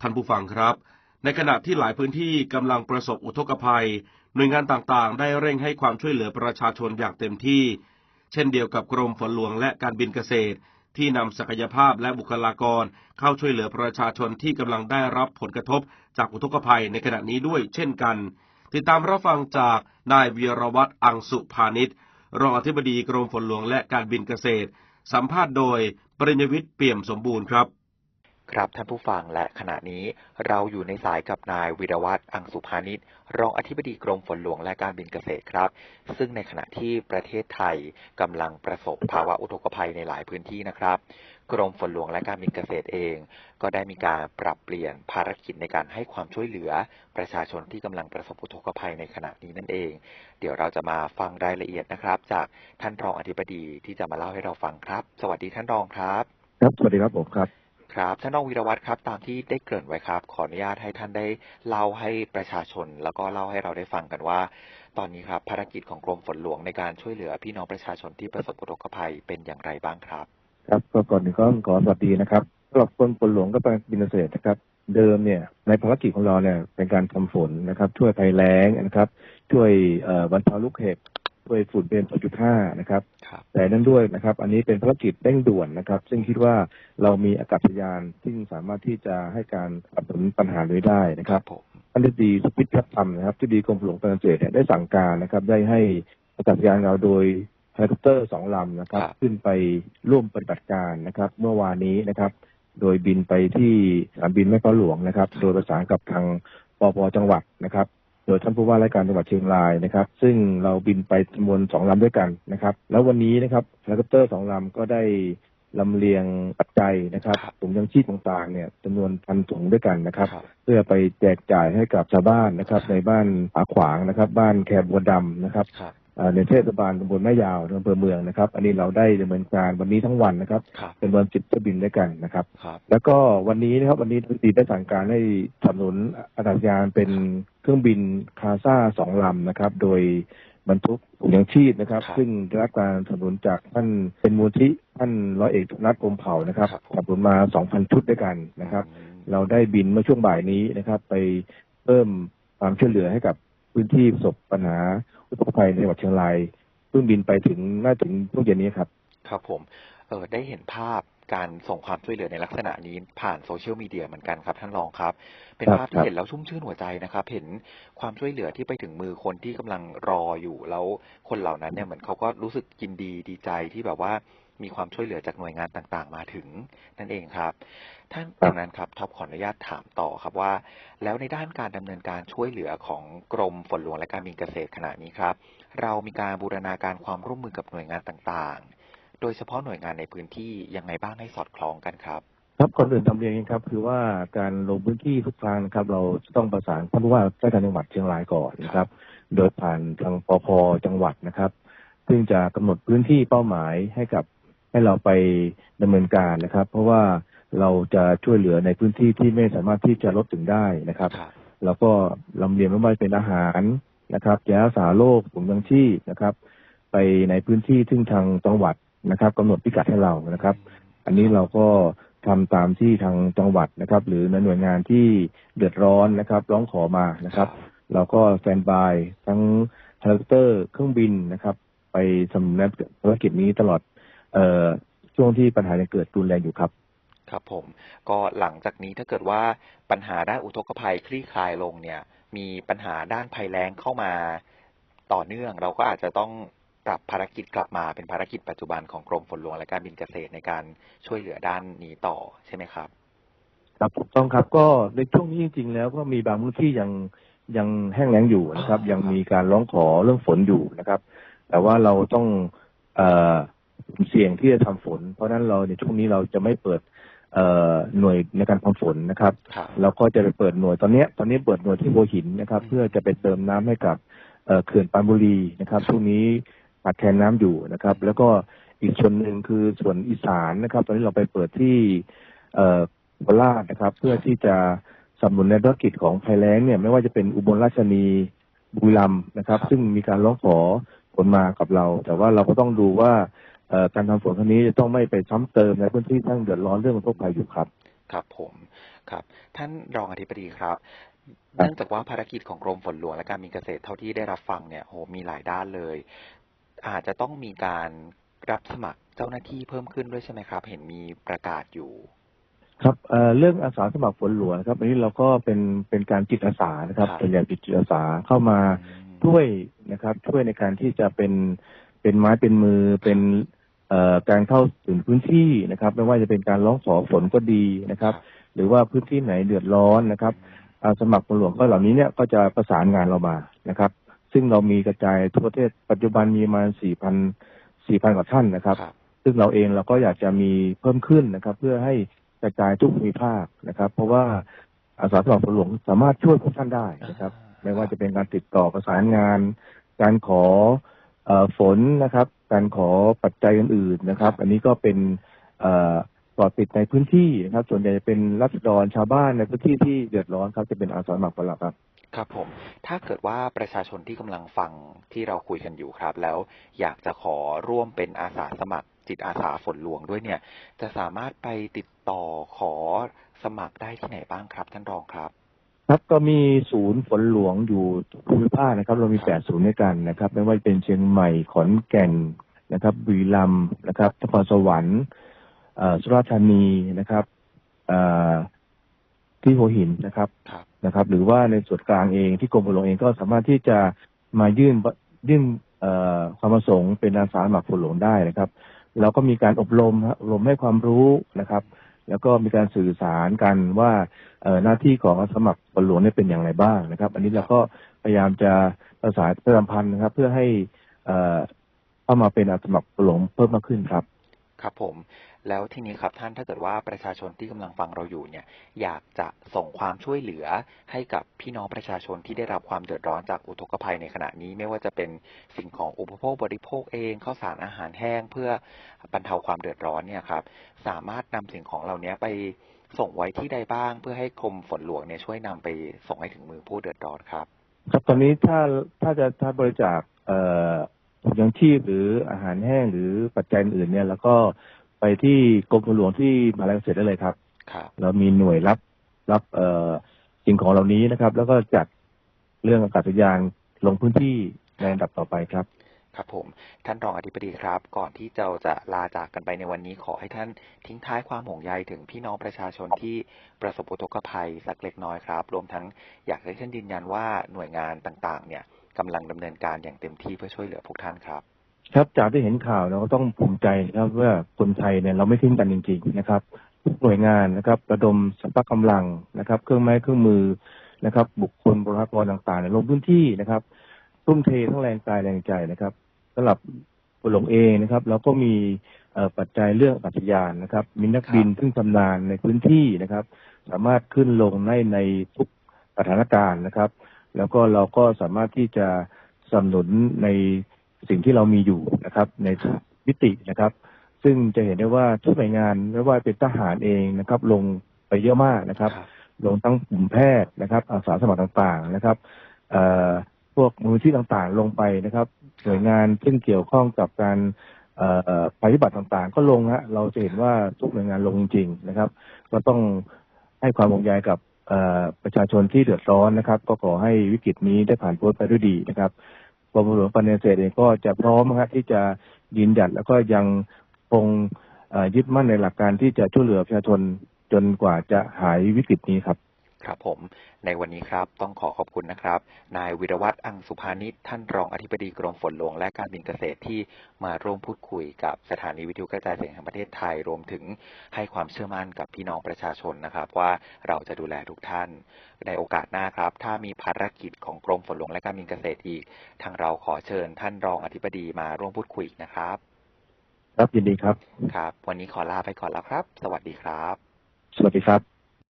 ท่านผู้ฟังครับ ในขณะที่หลายพื้นที่กำลังประสบอุทกภัย หน่วยงานต่างๆ ได้เร่งให้ความช่วยเหลือประชาชนอย่างเต็มที่ เช่นเดียวกับกรมฝนหลวงและการบินเกษตร ที่นำศักยภาพและบุคลากร เข้าช่วยเหลือประชาชนที่กำลังได้รับผลกระทบจากอุทกภัยในขณะนี้ด้วยเช่นกัน ติดตามรับฟังจากนายวีรวัตรอังสุพาณิชย์รองอธิบดีกรมฝนหลวงและการบินเกษตร สัมภาษณ์โดยปริญญวิทย์เปี่ยมสมบูรณ์ครับ ครับท่านผู้ฟังและขณะนี้เราอยู่ในสายกับนายวิรวัตรอังสุพานิชรองอธิบดีกรมฝนหลวงและการบินเกษตรครับ ซึ่งในขณะที่ประเทศไทยกำลังประสบภาวะอุทกภัยในหลายพื้นที่นะครับ กรมฝนหลวงและการบินเกษตรเอง ก็ได้มีการปรับเปลี่ยนภารกิจในการให้ความช่วยเหลือ ประชาชนที่กำลังประสบอุทกภัยในขณะนี้นั่นเอง เดี๋ยวเราจะมาฟังรายละเอียดนะครับ จากท่านรองอธิบดีที่จะมาเล่าให้เราฟังครับ สวัสดีท่านรองครับ ครับสวัสดีครับผมครับ ครับท่านรองวีรวัตรครับ ตามที่ได้เกริ่นไว้ครับ ขออนุญาตให้ท่านได้เล่าให้ประชาชน แล้วก็เล่าให้เราได้ฟังกันว่า ตอนนี้ครับภารกิจของกรมฝนหลวงในการช่วยเหลือพี่น้องประชาชนที่ประสบอุทกภัยเป็นอย่างไรบ้างครับ ครับก็ก่อนอื่นก็ขอสวัสดีนะครับสำหรับคนฝนหลวงก็เป็นบินเกษตรนะครับ เดิมเนี่ยในภารกิจของเราเนี่ยเป็นการทำฝนนะครับ ช่วยภัยแล้งนะครับ ช่วยบรรเทาลูกเห็บ ช่วยฝุ่นเป็น2.5 นะครับครับแต่นั้นด้วยนะครับ อันนี้เป็นภารกิจเร่งด่วนนะครับ ซึ่งคิดว่าเรามีอากาศยานที่สามารถที่จะให้การสนับสนุนปัญหานี้ได้นะคครัรับบผมท่านทิบดีสุพิทธิ์ธรรมนะครับ ที่ดีกรมหลวงการเกษตรเนี่ยได้สั่งการนะครับ ได้ให้อากาศยานเราโดยเฮลิคอปเตอร์สองลำนะครับ ขึ้นไปร่วมปฏิบัติการนะครับ เมื่อวานนี้นะครับ โดยบินไปที่สนามบินแม่ฟ้าหลวงนะครับ โดยประสานกับทางปปจังหวัดนะครับ โดยท่านผู้ว่าราชการจังหวัดเชียงรายนะครับ ซึ่งเราบินไปจำนวนสองลำด้วยกันนะครับ แล้ววันนี้นะครับเฮลิคอปเตอร์สองลำก็ได้ลำเลียงปัจจัยนะครับถุงยังชีพต่างๆเนี่ยจำนวนพันถุงด้วยกันนะครับครับเพื่อไปแจกจ่ายให้กับชาวบ้านนะครับ ในบ้านผาขวางนะครับ บ้านแคบบัวดำนะครับครับเอ่อ ในเทศบาลตำบลแม่ยาวอำเภอเมืองนะครับ อันนี้เราได้ดำเนินการวันนี้ทั้งวันนะครับครับเป็นวันสิบเที่ยวบินด้วยกันนะครับครับ แล้วก็วันนี้นะครับวันนี้ทุกทีได้สั่งการให้สนับสนุนอากาศยานเป็นเครื่องบินคาซ่าสองลำนะครับ โดยบรรทุกถุงยางชีพนะครับครับซึ่งได้รับการสนับสนุนจากท่านเป็นมูลที่ท่านร้อยเอกธนัทพรหมเผ่านะครับครับสนับสนุนมาสองพันชุดด้วยกันนะครับอืมเราได้บินเมื่อช่วงบ่ายนี้นะครับ ไปเพิ่มความช่วยเหลือให้กับพื้นที่ประสบปัญหา อุทกภัยในจังหวัดเชียงรายเพิ่งบินไปถึงน่าถึงช่วงเย็นนี้ครับ ครับผมเออได้เห็นภาพการส่งความช่วยเหลือในลักษณะนี้ผ่านโซเชียลมีเดียเหมือนกันครับท่านรองครับ เป็นครับภาพคที่รับเห็นแล้วชุ่มชื่นหัวใจนะครับ เห็นความช่วยเหลือที่ไปถึงมือคนที่กำลังรออยู่แล้วคนเหล่านั้นเนี่ยเหมือนเขาก็รู้สึกยินดีดีใจที่แบบว่า มีความช่วยเหลือจากหน่วยงานต่างๆ มาถึงนั่นเองครับ ท่านครับดังนั้นครับท็อปขออนุญาตถามต่อครับว่า แล้วในด้านการดำเนินการช่วยเหลือของกรมฝนหลวงและการบินเกษตรขณะนี้ครับ เรามีการบูรณาการความร่วมมือกับหน่วยงานต่างๆ โดยเฉพาะหน่วยงานในพื้นที่ยังไงบ้างให้สอดคล้องกันครับครับก่อนอื่นทำเรียนอย่างนี้ครับ คือว่าการลงพื้นที่ทุกครั้งนะครับ เราจะต้องประสานท่านผู้ว่าราชการจังหวัดเชียงรายก่อนนะครับ โดยผ่านทางปพจังหวัดนะครับ ซึ่งจะกำหนดพื้นที่เป้าหมายให้กับ ให้เราไปดำเนินการนะครับ เพราะว่าเราจะช่วยเหลือในพื้นที่ที่ไม่สามารถที่จะลดถึงได้นะครับครับแล้วก็ลำเลียงไม่ว่าจะเป็นอาหารนะครับยารักษาโรคถุงยังชีพนะครับ ไปในพื้นที่ซึ่งทางจังหวัดนะครับกำหนดพิกัดให้เรานะครับ อันนี้เราก็ทำตามที่ทางจังหวัดนะครับ หรือในหน่วยงานที่เดือดร้อนนะครับ ร้องขอมานะครับ เราก็สแตนบายทั้งเฮลิคอปเตอร์เครื่องบินนะครับ ไปสำนักภารกิจนี้ตลอด เอ่อช่วงที่ปัญหายังเกิดรุนแรงอยู่ครับ ครับผมก็หลังจากนี้ถ้าเกิดว่าปัญหาด้านอุทกภัยคลี่คลายลงเนี่ย มีปัญหาด้านภัยแล้งเข้ามาต่อเนื่อง เราก็อาจจะต้องปรับภารกิจกลับมาเป็นภารกิจปัจจุบันของกรมฝนหลวงและการบินเกษตรในการช่วยเหลือด้านนี้ต่อใช่ไหมครับ ครับถูกต้องครับก็ในช่วงนี้จริง ๆ แล้วก็มีบางพื้นที่ยังยังแห้งแล้งอยู่นะครับอ่ายัยังมีการร้องขอเรื่องฝนอยู่นะครับ แต่ว่าเราต้องเอ่อ เสี่ยงที่จะทำฝน เพราะฉะนั้นเราในช่วงนี้เราจะไม่เปิดเอ่อหน่วยในการทำฝนนะครับครับ เราก็จะไปเปิดหน่วยตอนเนี้ยตอนนี้เปิดหน่วยที่หัวหินนะครับ เพื่อจะไปเติมน้ำให้กับเอ่อเขื่อนปรานบุรีนะครับช่วงนี้ขาดแคลนน้ำอยู่นะครับ แล้วก็อีกส่วนหนึ่งคือส่วนอีสานนะครับ ตอนนี้เราไปเปิดที่เอ่อโคราชนะครับ เพื่อที่จะสนับสนุนในธุรกิจของภัยแล้งเนี่ยไม่ว่าจะเป็นอุบลราชธานีบุรีรัมย์นะครับครับซึ่งมีการร้องขอฝนมากับเรา แต่ว่าเราก็ต้องดูว่าเอ่อ การทำฝนครั้งนี้จะต้องไม่ไปซ้ำเติมในพื้นที่ที่ตั้งเดือดร้อนเรื่องอุทกภัยอยู่ครับ ครับผมครับ ท่านรองอธิบดีครับครับเนื่องจากว่าภารกิจของกรมฝนหลวงและการบินเกษตรเท่าที่ได้รับฟังเนี่ยโหมีหลายด้านเลย อาจจะต้องมีการรับสมัครเจ้าหน้าที่เพิ่มขึ้นด้วยใช่ไหมครับ เห็นมีประกาศอยู่ ครับเอ่อเรื่องอาสาสมัครฝนหลวงนะครับอันนี้เราก็เป็นเป็นการจิตอาสานะครับครับส่วนใหญ่เป็นจิตอาสาเข้ามาอืมช่วยนะครับ ช่วยในการที่จะเป็นเป็นไม้เป็นมือเป็นเอ่อ การเข้าถึงพื้นที่นะครับ ไม่ว่าจะเป็นการร้องขอฝนก็ดีนะครับ หรือว่าพื้นที่ไหนเดือดร้อนนะครับอาสมัครฝนหลวงก็เหล่านี้เนี่ยก็จะประสานงานเรามานะครับ ซึ่งเรามีกระจายทั่วประเทศปัจจุบันมีประมาณสี่พันสี่พันกว่าท่านนะครับครับ ซึ่งเราเองเราก็อยากจะมีเพิ่มขึ้นนะครับ เพื่อให้กระจายทุกภูมิภาคนะครับ เพราะว่าอาสาสมัครฝนหลวงสามารถช่วยพวกท่านได้นะครับ ไม่ว่าจะเป็นการติดต่อประสานงาน การขอเอ่อ ฝนนะครับ การขอปัจจัยอื่นๆนะครับ อันนี้ก็เป็นเอ่อปลอดติดในพื้นที่นะครับ ส่วนใหญ่จะเป็นรัษฎรชาวบ้านในพื้นที่ที่เดือดร้อนครับจะเป็นอาสาสมัครฝนหลักครับครับผม ถ้าเกิดว่าประชาชนที่กำลังฟังที่เราคุยกันอยู่ครับ แล้วอยากจะขอร่วมเป็นอาสาสมัครจิตอาสาฝนหลวงด้วยเนี่ย จะสามารถไปติดต่อขอสมัครได้ที่ไหนบ้างครับท่านรองครับ ครับก็มีศูนย์ฝนหลวงอยู่ทุกภูมิภาคนะครับ เรามีแปดศูนย์ด้วยกันนะครับ ไม่ว่าจะเป็นเชียงใหม่ขอนแก่นนะครับบุรีรัมย์นะครับนครสวรรค์อ่อสุราษฎร์ธานีนะครับอ่อที่หัวหินนะครับรบนะครับ หรือว่าในส่วนกลางเองที่กรมฝนหลวงเองก็สามารถที่จะมายื่นยื่นอ่อความประสงค์เป็นอาสาสมัครฝนหลวงได้นะครับ เราก็มีการอบรมอบรมให้ความรู้นะครับ แล้วก็มีการสื่อสารกันว่าเอ่อหน้าที่ของอาสาสมัครฝนหลวงเนี่ยเป็นอย่างไรบ้างนะครับ อันนี้เราก็พยายามจะประสานประชาสัมพันธ์นะครับ เพื่อให้เอ่อเข้ามาเป็นอาสาสมัครฝนหลวงเพิ่มมากขึ้นครับ ครับผมแล้วทีนี้ครับท่านถ้าเกิดว่าประชาชนที่กำลังฟังเราอยู่เนี่ย อยากจะส่งความช่วยเหลือให้กับพี่น้องประชาชนที่ได้รับความเดือดร้อนจากอุทกภัยในขณะนี้ ไม่ว่าจะเป็นสิ่งของอุปโภคบริโภคเองข้าวสารอาหารแห้งเพื่อบรรเทาความเดือดร้อนเนี่ยครับ สามารถนำสิ่งของเหล่านี้ไปส่งไว้ที่ใดบ้าง เพื่อให้กรมฝนหลวงเนี่ยช่วยนำไปส่งให้ถึงมือผู้เดือดร้อนครับ ครับตอนนี้ถ้าถ้าจะถ้าบริจาคเอ่อ ถุงยังชีพหรืออาหารแห้งหรือปัจจัยอื่นเนี่ย แล้วก็ไปที่กรมฝนหลวงที่มหาลัยเกษตรได้เลยครับ ครับเรามีหน่วยรับรับเอ่อสิ่งของเหล่านี้นะครับ แล้วก็จัดเรื่องอากาศยานลงพื้นที่ในอันดับต่อไปครับ ครับผม ท่านรองอธิบดีครับ ก่อนที่เราจะลาจากกันไปในวันนี้ขอให้ท่านทิ้งท้ายความห่วงใยถึงพี่น้องประชาชนที่ประสบอุทกภัยสักเล็กน้อยครับ รวมทั้งอยากให้ท่านยืนยันว่าหน่วยงานต่างๆ เนี่ย กำลังดำเนินการอย่างเต็มที่เพื่อช่วยเหลือพวกท่านครับ ครับจากที่เห็นข่าวเราก็ต้องภูมิใจนะครับว่าคนไทยเนี่ยเราไม่ทิ้งกันจริง ๆ นะครับทุกหน่วยงานนะครับระดมสัมภาระกำลังนะครับ เครื่องไม้เครื่องมือนะครับ บุคคลบุคลากรต่างๆเนี่ยลงพื้นที่นะครับทุ่มเททั้งแรงกายแรงใจนะครับสำหรับบุหลงเองนะครับเราก็มีเอ่อปัจจัยเรื่องอากาศยานนะครับ มีนักบินซึ่งชำนาญในพื้นที่นะครับ สามารถขึ้นลงในในทุกสถานการณ์นะครับ แล้วก็เราก็สามารถที่จะสนับสนุนในสิ่งที่เรามีอยู่นะครับ ในทุกมิตินะครับ ซึ่งจะเห็นได้ว่าทุกหน่วยงานไม่ว่าเป็นทหารเองนะครับ ลงไปเยอะมากนะครับ ลงทั้งกลุ่มแพทย์นะครับ อาสาสมัครต่างๆนะครับเอ่อพวกมูลที่ต่างๆ ลงไปนะครับหน่วยงานซึ่งเกี่ยวข้องกับการเอ่อภัยพิบัติต่างๆ ก็ลงฮะเราจะเห็นว่าทุกหน่วยงานลงจริงๆนะครับ ก็ต้องให้ความห่วงใยกับเอ่อ ประชาชนที่เดือดร้อนนะครับ ก็ขอให้วิกฤตนี้ได้ผ่านพ้นไปด้วยดีนะครับกรมหลวงปัญญเศษเองก็จะพร้อมนะครับที่จะยืนหยัดแล้วก็ยังคงยึดมั่นในหลักการที่จะช่วยเหลือประชาชนจนกว่าจะหายวิกฤตนี้ครับ ครับผมในวันนี้ครับต้องขอขอบคุณนะครับ นายวิรวัตรอังสุภานิชท่านรองอธิบดีกรมฝนหลวงและการบินเกษตรที่มาร่วมพูดคุยกับสถานีวิทยุกระจายเสียงแห่งประเทศไทยรวมถึงให้ความเชื่อมั่นกับพี่น้องประชาชนนะครับ ว่าเราจะดูแลทุกท่าน ในโอกาสหน้าครับ ถ้ามีภารกิจของกรมฝนหลวงและการบินเกษตรอีก ทางเราขอเชิญท่านรองอธิบดีมาร่วมพูดคุยอีกนะครับ ครับยินดีครับครับ วันนี้ขอลาไปก่อนแล้วครับ สวัสดีครับ สวัสดีครับ